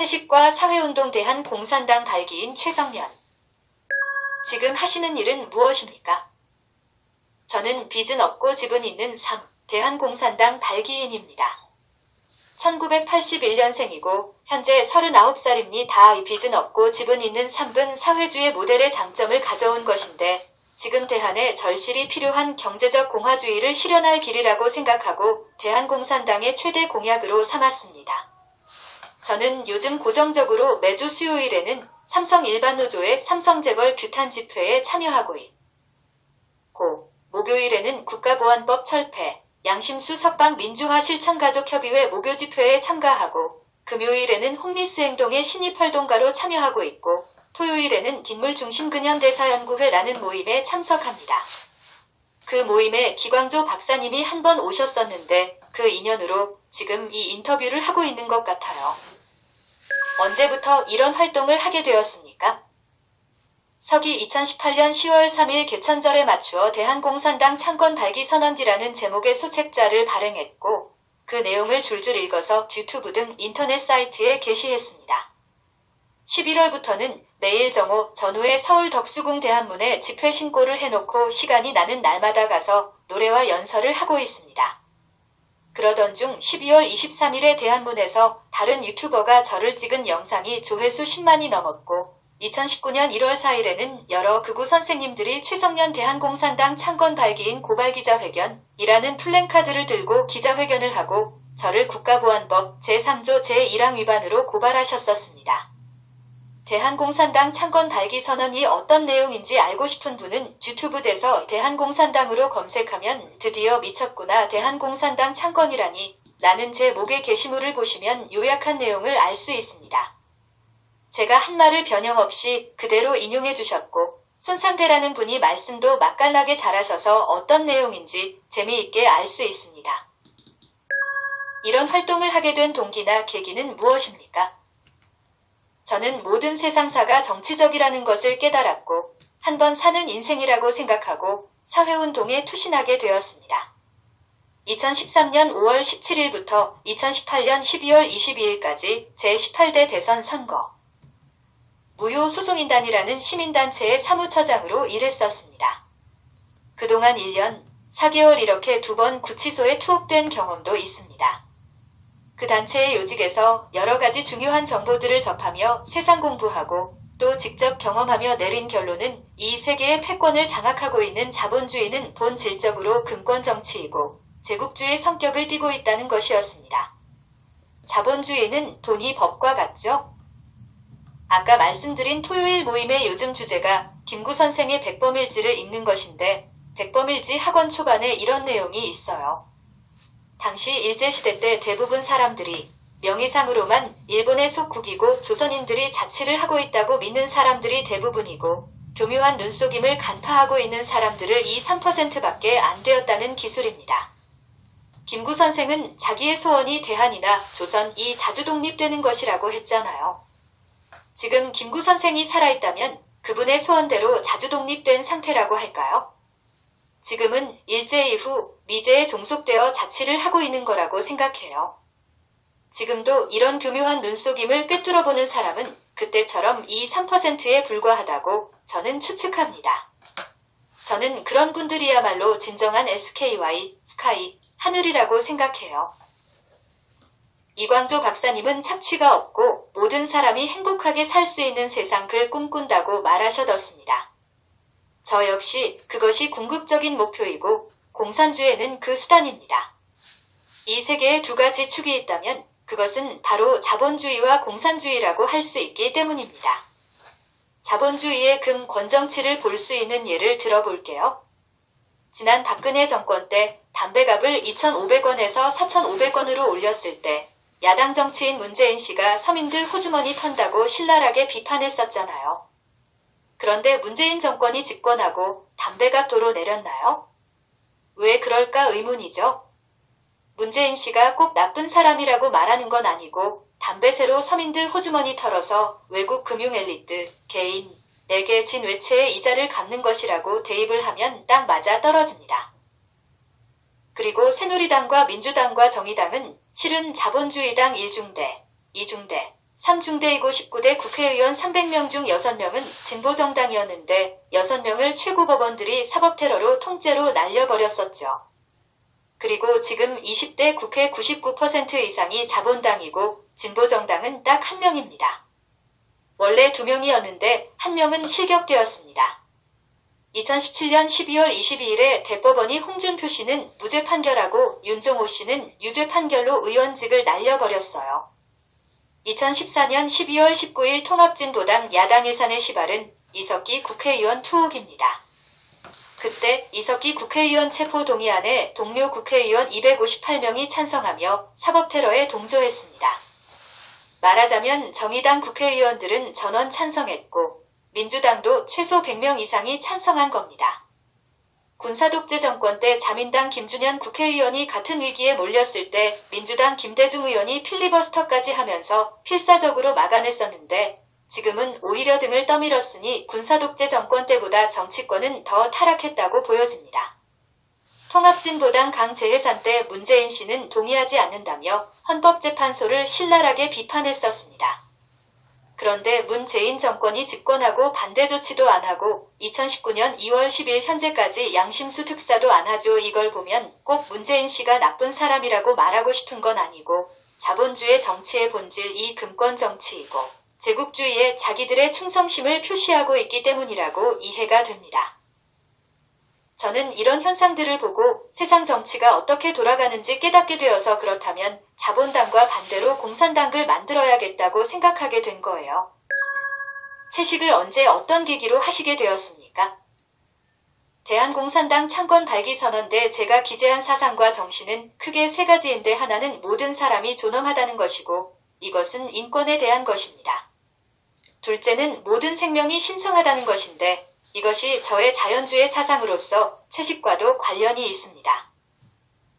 채식과 사회운동 대한 공산당 발기인 최성년. 지금 하시는 일은 무엇입니까? 저는 빚은 없고 집은 있는 3. 대한공산당 발기인입니다. 1981년생이고 현재 39살입니다. 이 빚은 없고 집은 있는 3분 사회주의 모델의 장점을 가져온 것인데 지금 대한에 절실히 필요한 경제적 공화주의를 실현할 길이라고 생각하고 대한공산당의 최대 공약으로 삼았습니다. 저는 요즘 고정적으로 매주 수요일에는 삼성 일반노조의 삼성재벌 규탄 집회에 참여하고 있고 목요일에는 국가보안법 철폐, 양심수 석방 민주화 실천가족협의회 목요 집회에 참가하고 금요일에는 홈리스 행동의 신입 활동가로 참여하고 있고 토요일에는 뒷물 중심 근현대사연구회라는 모임에 참석합니다. 그 모임에 기광조 박사님이 한 번 오셨었는데 그 인연으로 지금 이 인터뷰를 하고 있는 것 같아요. 언제부터 이런 활동을 하게 되었습니까? 서기 2018년 10월 3일 개천절에 맞추어 대한공산당 창건 발기 선언지라는 제목의 소책자를 발행했고 그 내용을 줄줄 읽어서 유튜브 등 인터넷 사이트에 게시했습니다. 11월부터는 매일 정오 전후에 서울 덕수궁 대한문에 집회 신고를 해놓고 시간이 나는 날마다 가서 노래와 연설을 하고 있습니다. 그러던 중 12월 23일에 대한문에서 다른 유튜버가 저를 찍은 영상이 조회수 10만이 넘었고 2019년 1월 4일에는 여러 극우 선생님들이 최성년 대한공산당 창건 발기인 고발기자회견이라는 플랜카드를 들고 기자회견을 하고 저를 국가보안법 제3조 제1항 위반으로 고발하셨었습니다. 대한공산당 창건 발기 선언이 어떤 내용인지 알고 싶은 분은 유튜브에서 대한공산당으로 검색하면 드디어 미쳤구나 대한공산당 창건이라니 라는 제 목의 게시물을 보시면 요약한 내용을 알 수 있습니다. 제가 한 말을 변형 없이 그대로 인용해 주셨고 손상대라는 분이 말씀도 맛깔나게 잘하셔서 어떤 내용인지 재미있게 알 수 있습니다. 이런 활동을 하게 된 동기나 계기는 무엇입니까? 저는 모든 세상사가 정치적이라는 것을 깨달았고 한 번 사는 인생이라고 생각하고 사회운동에 투신하게 되었습니다. 2013년 5월 17일부터 2018년 12월 22일까지 제18대 대선 선거 무효 소송인단이라는 시민단체의 사무처장으로 일했었습니다. 그동안 1년 4개월 이렇게 두 번 구치소에 투옥된 경험도 있습니다. 그 단체의 요직에서 여러 가지 중요한 정보들을 접하며 세상 공부하고 또 직접 경험하며 내린 결론은 이 세계의 패권을 장악하고 있는 자본주의는 본 질적으로 금권 정치이고 제국주의 성격을 띠고 있다는 것이었습니다. 자본주의는 돈이 법과 같죠? 아까 말씀드린 토요일 모임의 요즘 주제가 김구 선생의 백범일지를 읽는 것인데 백범일지 학원 초반에 이런 내용이 있어요. 당시 일제시대 때 대부분 사람들이 명의상으로만 일본의 속국이고 조선인들이 자치를 하고 있다고 믿는 사람들이 대부분이고 교묘한 눈속임을 간파하고 있는 사람들을 이 3%밖에 안 되었다는 기술입니다. 김구 선생은 자기의 소원이 대한이나 조선이 자주 독립되는 것이라고 했잖아요. 지금 김구 선생이 살아있다면 그분의 소원대로 자주 독립된 상태라고 할까요? 지금은 일제 이후 미제에 종속되어 자치를 하고 있는 거라고 생각해요. 지금도 이런 교묘한 눈속임을 꿰뚫어 보는 사람은 그때처럼 이 3%에 불과하다고 저는 추측합니다. 저는 그런 분들이야말로 진정한 SKY, 스카이, 하늘이라고 생각해요. 이광조 박사님은 착취가 없고 모든 사람이 행복하게 살 수 있는 세상을 꿈꾼다고 말하셔뒀습니다. 저 역시 그것이 궁극적인 목표이고 공산주의는 그 수단입니다. 이 세계에 두 가지 축이 있다면 그것은 바로 자본주의와 공산주의라고 할 수 있기 때문입니다. 자본주의의 금 권정치를 볼 수 있는 예를 들어볼게요. 지난 박근혜 정권 때 담배값을 2,500원에서 4,500원으로 올렸을 때 야당 정치인 문재인 씨가 서민들 호주머니 턴다고 신랄하게 비판했었잖아요. 그런데 문재인 정권이 집권하고 담배값 도로 내렸나요? 왜 그럴까 의문이죠. 문재인 씨가 꼭 나쁜 사람이라고 말하는 건 아니고 담배세로 서민들 호주머니 털어서 외국 금융 엘리트, 개인 에게 진 외채의 이자를 갚는 것이라고 대입을 하면 딱 맞아 떨어집니다. 그리고 새누리당과 민주당과 정의당은 실은 자본주의당 1중대, 2중대, 3중대이고 19대 국회의원 300명 중 6명은 진보정당이었는데 6명을 최고법원들이 사법테러로 통째로 날려버렸었죠. 그리고 지금 20대 국회 99% 이상이 자본당이고 진보정당은 딱 한 명입니다. 원래 두 명이었는데 한 명은 실격되었습니다. 2017년 12월 22일에 대법원이 홍준표 씨는 무죄 판결하고 윤종호 씨는 유죄 판결로 의원직을 날려버렸어요. 2014년 12월 19일 통합진보당 야당 예산의 시발은 이석기 국회의원 투옥입니다. 그때 이석기 국회의원 체포 동의안에 동료 국회의원 258명이 찬성하며 사법테러에 동조했습니다. 말하자면 정의당 국회의원들은 전원 찬성했고 민주당도 최소 100명 이상이 찬성한 겁니다. 군사독재 정권 때 자민당 김준현 국회의원이 같은 위기에 몰렸을 때 민주당 김대중 의원이 필리버스터까지 하면서 필사적으로 막아냈었는데 지금은 오히려 등을 떠밀었으니 군사독재 정권 때보다 정치권은 더 타락했다고 보여집니다. 통합진보당 강재해산 때 문재인 씨는 동의하지 않는다며 헌법재판소를 신랄하게 비판했었습니다. 그런데 문재인 정권이 집권하고 반대 조치도 안 하고 2019년 2월 10일 현재까지 양심수 특사도 안 하죠. 이걸 보면 꼭 문재인 씨가 나쁜 사람이라고 말하고 싶은 건 아니고 자본주의 정치의 본질 이 금권 정치이고 제국주의에 자기들의 충성심을 표시하고 있기 때문이라고 이해가 됩니다. 저는 이런 현상들을 보고 세상 정치가 어떻게 돌아가는지 깨닫게 되어서 그렇다면 자본당과 반대로 공산당을 만들어야겠다고 생각하게 된 거예요. 채식을 언제 어떤 계기로 하시게 되었습니까? 대한공산당 창건 발기 선언대 제가 기재한 사상과 정신은 크게 세 가지인데 하나는 모든 사람이 존엄하다는 것이고 이것은 인권에 대한 것입니다. 둘째는 모든 생명이 신성하다는 것인데 이것이 저의 자연주의 사상으로서 채식과도 관련이 있습니다.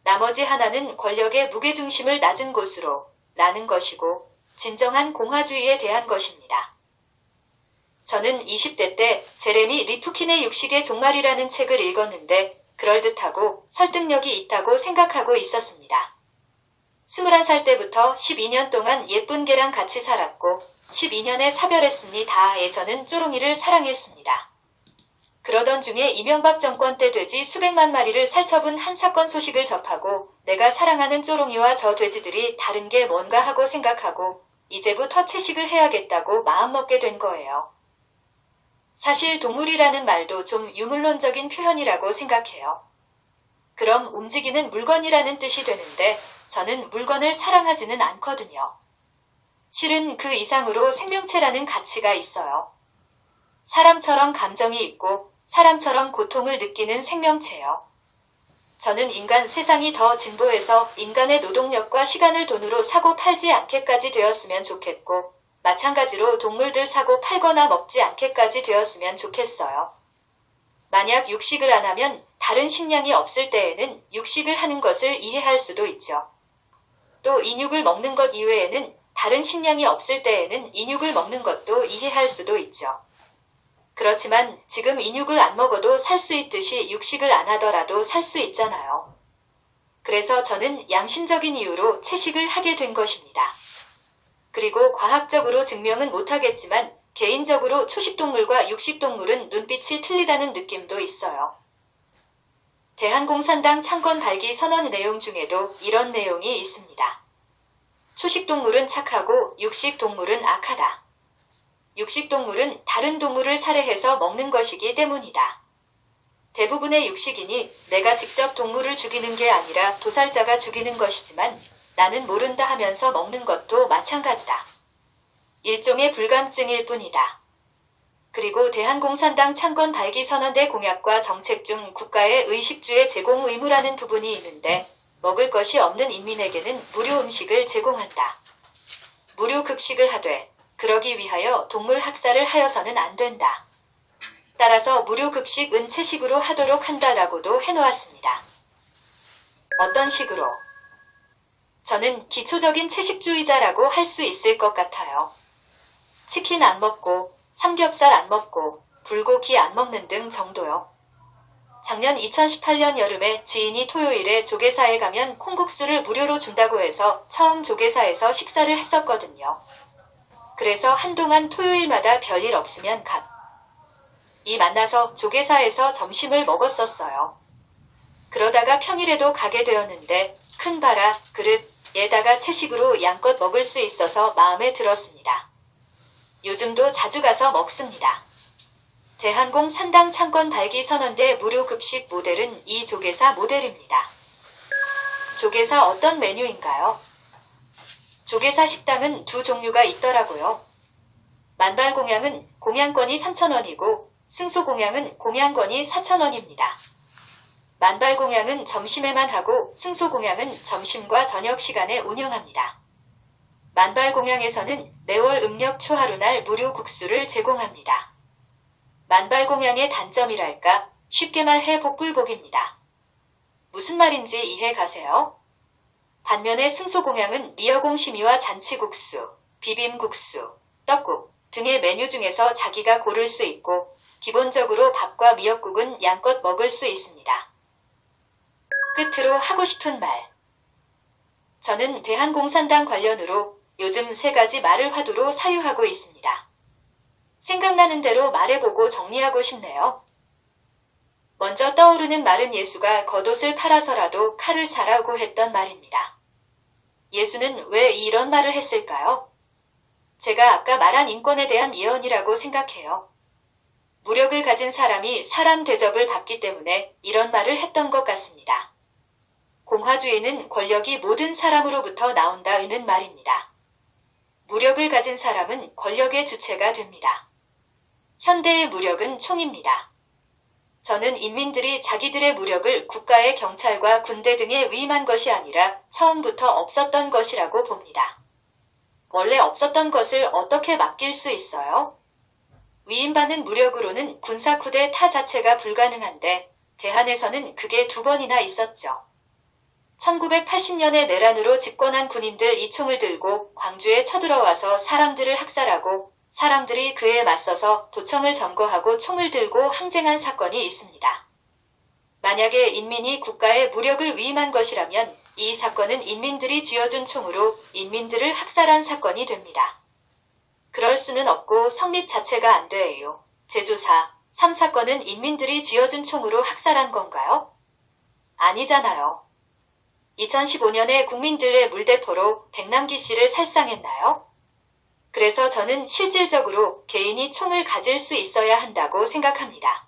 나머지 하나는 권력의 무게중심을 낮은 곳으로 라는 것이고 진정한 공화주의에 대한 것입니다. 저는 20대 때 제레미 리프킨의 육식의 종말이라는 책을 읽었는데 그럴듯하고 설득력이 있다고 생각하고 있었습니다. 21살 때부터 12년 동안 예쁜 개랑 같이 살았고 12년에 사별했으니 다 에 저는 쪼롱이를 사랑했습니다. 그러던 중에 이명박 정권 때 돼지 수백만 마리를 살처분 한 사건 소식을 접하고 내가 사랑하는 쪼롱이와 저 돼지들이 다른 게 뭔가 하고 생각하고 이제부터 채식을 해야겠다고 마음먹게 된 거예요. 사실 동물이라는 말도 좀 유물론적인 표현이라고 생각해요. 그럼 움직이는 물건이라는 뜻이 되는데 저는 물건을 사랑하지는 않거든요. 실은 그 이상으로 생명체라는 가치가 있어요. 사람처럼 감정이 있고 사람처럼 고통을 느끼는 생명체요. 저는 인간 세상이 더 진보해서 인간의 노동력과 시간을 돈으로 사고 팔지 않게까지 되었으면 좋겠고, 마찬가지로 동물들 사고 팔거나 먹지 않게까지 되었으면 좋겠어요. 만약 육식을 안 하면 다른 식량이 없을 때에는 육식을 하는 것을 이해할 수도 있죠. 또 인육을 먹는 것 이외에는 다른 식량이 없을 때에는 인육을 먹는 것도 이해할 수도 있죠. 그렇지만 지금 인육을 안 먹어도 살 수 있듯이 육식을 안 하더라도 살 수 있잖아요. 그래서 저는 양심적인 이유로 채식을 하게 된 것입니다. 그리고 과학적으로 증명은 못하겠지만 개인적으로 초식동물과 육식동물은 눈빛이 틀리다는 느낌도 있어요. 대한공산당 창건 발기 선언 내용 중에도 이런 내용이 있습니다. 초식동물은 착하고 육식동물은 악하다. 육식동물은 다른 동물을 살해해서 먹는 것이기 때문이다. 대부분의 육식인이 내가 직접 동물을 죽이는 게 아니라 도살자가 죽이는 것이지만 나는 모른다 하면서 먹는 것도 마찬가지다. 일종의 불감증일 뿐이다. 그리고 대한공산당 창건 발기 선언대 공약과 정책 중 국가의 의식주의 제공 의무라는 부분이 있는데 먹을 것이 없는 인민에게는 무료 음식을 제공한다. 무료 급식을 하되 그러기 위하여 동물 학살을 하여서는 안 된다. 따라서 무료 급식 은 채식으로 하도록 한다라고도 해놓았습니다. 어떤 식으로? 저는 기초적인 채식주의자라고 할 수 있을 것 같아요. 치킨 안 먹고, 삼겹살 안 먹고, 불고기 안 먹는 등 정도요. 작년 2018년 여름에 지인이 토요일에 조개사에 가면 콩국수를 무료로 준다고 해서 처음 조개사에서 식사를 했었거든요. 그래서 한동안 토요일마다 별일 없으면 갓. 이 만나서 조계사에서 점심을 먹었었어요. 그러다가 평일에도 가게 되었는데 큰 바라 그릇에다가 채식으로 양껏 먹을 수 있어서 마음에 들었습니다. 요즘도 자주 가서 먹습니다. 대한공 산당 창건 발기 선언대 무료 급식 모델은 이 조계사 모델입니다. 조계사 어떤 메뉴인가요? 조계사 식당은 두 종류가 있더라고요. 만발 공양은 공양권이 3,000원이고 승소 공양은 공양권이 4,000원입니다. 만발 공양은 점심에만 하고 승소 공양은 점심과 저녁 시간에 운영합니다. 만발 공양에서는 매월 음력 초하루 날 무료 국수를 제공합니다. 만발 공양의 단점이랄까 쉽게 말해 복불복입니다. 무슨 말인지 이해 가세요? 반면에 승소공양은 미여공 심이와 잔치국수, 비빔국수, 떡국 등의 메뉴 중에서 자기가 고를 수 있고 기본적으로 밥과 미역국은 양껏 먹을 수 있습니다. 끝으로 하고 싶은 말. 저는 대한공산당 관련으로 요즘 세 가지 말을 화두로 사유하고 있습니다. 생각나는 대로 말해보고 정리하고 싶네요. 먼저 떠오르는 말은 예수가 겉옷을 팔아서라도 칼을 사라고 했던 말입니다. 예수는 왜 이런 말을 했을까요? 제가 아까 말한 인권에 대한 예언이라고 생각해요. 무력을 가진 사람이 사람 대접을 받기 때문에 이런 말을 했던 것 같습니다. 공화주의는 권력이 모든 사람으로부터 나온다는 말입니다. 무력을 가진 사람은 권력의 주체가 됩니다. 현대의 무력은 총입니다. 저는 인민들이 자기들의 무력을 국가의 경찰과 군대 등에 위임한 것이 아니라 처음부터 없었던 것이라고 봅니다. 원래 없었던 것을 어떻게 맡길 수 있어요? 위임받는 무력으로는 군사 쿠데 타 자체가 불가능한데 대한에서는 그게 두 번이나 있었죠. 1980년에 내란으로 집권한 군인들 이 총을 들고 광주에 쳐들어와서 사람들을 학살하고 사람들이 그에 맞서서 도청을 점거하고 총을 들고 항쟁한 사건이 있습니다. 만약에 인민이 국가에 무력을 위임한 것이라면 이 사건은 인민들이 쥐어준 총으로 인민들을 학살한 사건이 됩니다. 그럴 수는 없고 성립 자체가 안 돼요. 제조사 3사건은 인민들이 쥐어준 총으로 학살한 건가요? 아니잖아요. 2015년에 국민들의 물대포로 백남기 씨를 살상했나요? 그래서 저는 실질적으로 개인이 총을 가질 수 있어야 한다고 생각합니다.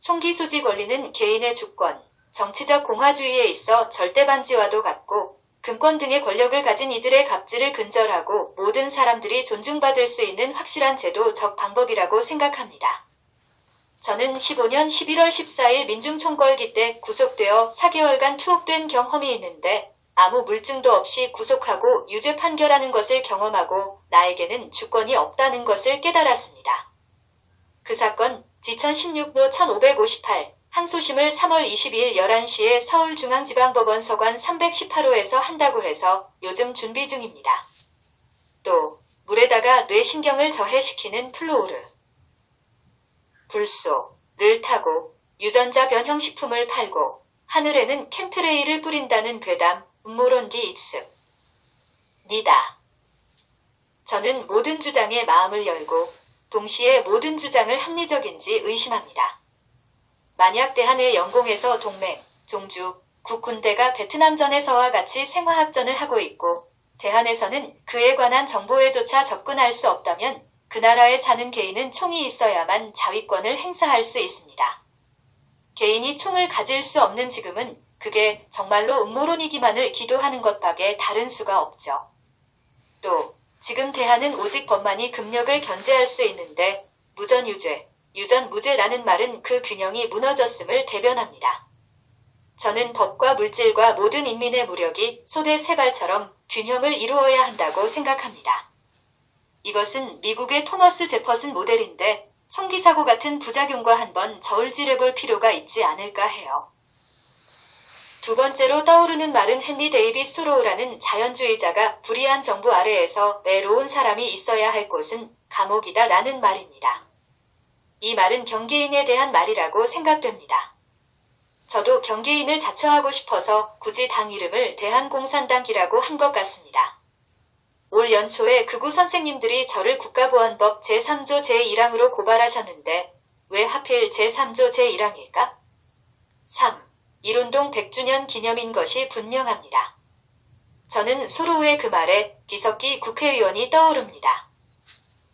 총기 소지 권리는 개인의 주권, 정치적 공화주의에 있어 절대 반지와도 같고 금권 등의 권력을 가진 이들의 갑질을 근절하고 모든 사람들이 존중받을 수 있는 확실한 제도적 방법이라고 생각합니다. 저는 15년 11월 14일 민중총궐기 때 구속되어 4개월간 투옥된 경험이 있는데 아무 물증도 없이 구속하고 유죄 판결하는 것을 경험하고 나에게는 주권이 없다는 것을 깨달았습니다. 그 사건 지천 16도 1558 항소심을 3월 22일 11시에 서울중앙지방법원 서관 318호에서 한다고 해서 요즘 준비 중입니다. 또 물에다가 뇌신경을 저해시키는 플로우르 불소를 타고 유전자 변형식품을 팔고 하늘에는 캠트레이를 뿌린다는 괴담 음모론디 익습 니다. 저는 모든 주장에 마음을 열고 동시에 모든 주장을 합리적인지 의심합니다. 만약 대한의 영공에서 동맹, 종주, 국군대가 베트남전에서와 같이 생화학전을 하고 있고 대한에서는 그에 관한 정보에조차 접근할 수 없다면 그 나라에 사는 개인은 총이 있어야만 자위권을 행사할 수 있습니다. 개인이 총을 가질 수 없는 지금은 그게 정말로 음모론이기만을 기도하는 것밖에 다른 수가 없죠. 또 지금 대한은 오직 법만이 금력을 견제할 수 있는데 무전유죄, 유전무죄라는 말은 그 균형이 무너졌음을 대변합니다. 저는 법과 물질과 모든 인민의 무력이 소대 세발처럼 균형을 이루어야 한다고 생각합니다. 이것은 미국의 토머스 제퍼슨 모델인데 총기 사고 같은 부작용과 한번 저울질해 볼 필요가 있지 않을까 해요. 두 번째로 떠오르는 말은 헨리 데이비 소로우라는 자연주의자가 불의한 정부 아래에서 외로운 사람이 있어야 할 곳은 감옥이다 라는 말입니다. 이 말은 경계인에 대한 말이라고 생각됩니다. 저도 경계인을 자처하고 싶어서 굳이 당 이름을 대한공산당이라고 한 것 같습니다. 올 연초에 극우 선생님들이 저를 국가보안법 제3조 제1항으로 고발하셨는데 왜 하필 제3조 제1항일까? 3. 일운동 100주년 기념인 것이 분명합니다. 저는 소로우의 그 말에 비석기 국회의원이 떠오릅니다.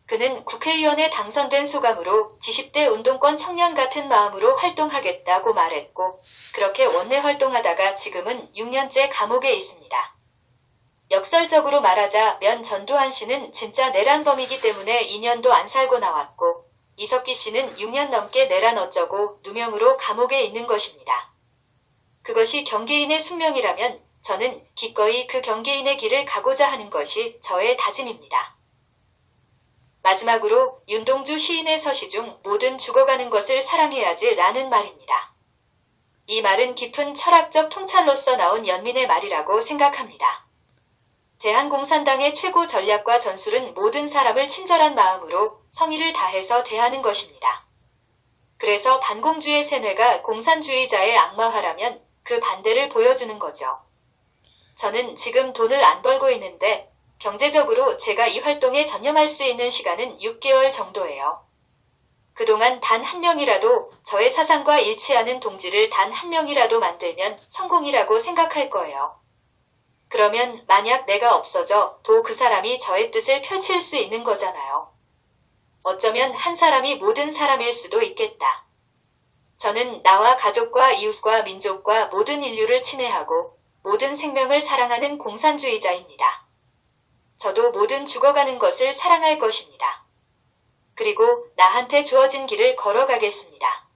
그는 국회의원에 당선된 소감으로 G10대 운동권 청년 같은 마음으로 활동하겠다고 말했고, 그렇게 원내 활동하다가 지금은 6년째 감옥에 있습니다. 역설적으로 말하자 면 전두환 씨는 진짜 내란범이기 때문에 2년도 안 살고 나왔고, 이석기 씨는 6년 넘게 내란 어쩌고 누명으로 감옥에 있는 것입니다. 그것이 경계인의 숙명이라면 저는 기꺼이 그 경계인의 길을 가고자 하는 것이 저의 다짐입니다. 마지막으로 윤동주 시인의 서시 중 모든 죽어가는 것을 사랑해야지 라는 말입니다. 이 말은 깊은 철학적 통찰로서 나온 연민의 말이라고 생각합니다. 대한공산당의 최고 전략과 전술은 모든 사람을 친절한 마음으로 성의를 다해서 대하는 것입니다. 그래서 반공주의 세뇌가 공산주의자의 악마화라면 그 반대를 보여주는 거죠. 저는 지금 돈을 안 벌고 있는데 경제적으로 제가 이 활동에 전념할 수 있는 시간은 6개월 정도예요. 그동안 단 한 명이라도 저의 사상과 일치하는 동지를 단 한 명이라도 만들면 성공이라고 생각할 거예요. 그러면 만약 내가 없어져 도 그 사람이 저의 뜻을 펼칠 수 있는 거잖아요. 어쩌면 한 사람이 모든 사람일 수도 있겠다. 저는 나와 가족과 이웃과 민족과 모든 인류를 친애하고 모든 생명을 사랑하는 공산주의자입니다. 저도 모든 죽어가는 것을 사랑할 것입니다. 그리고 나한테 주어진 길을 걸어가겠습니다.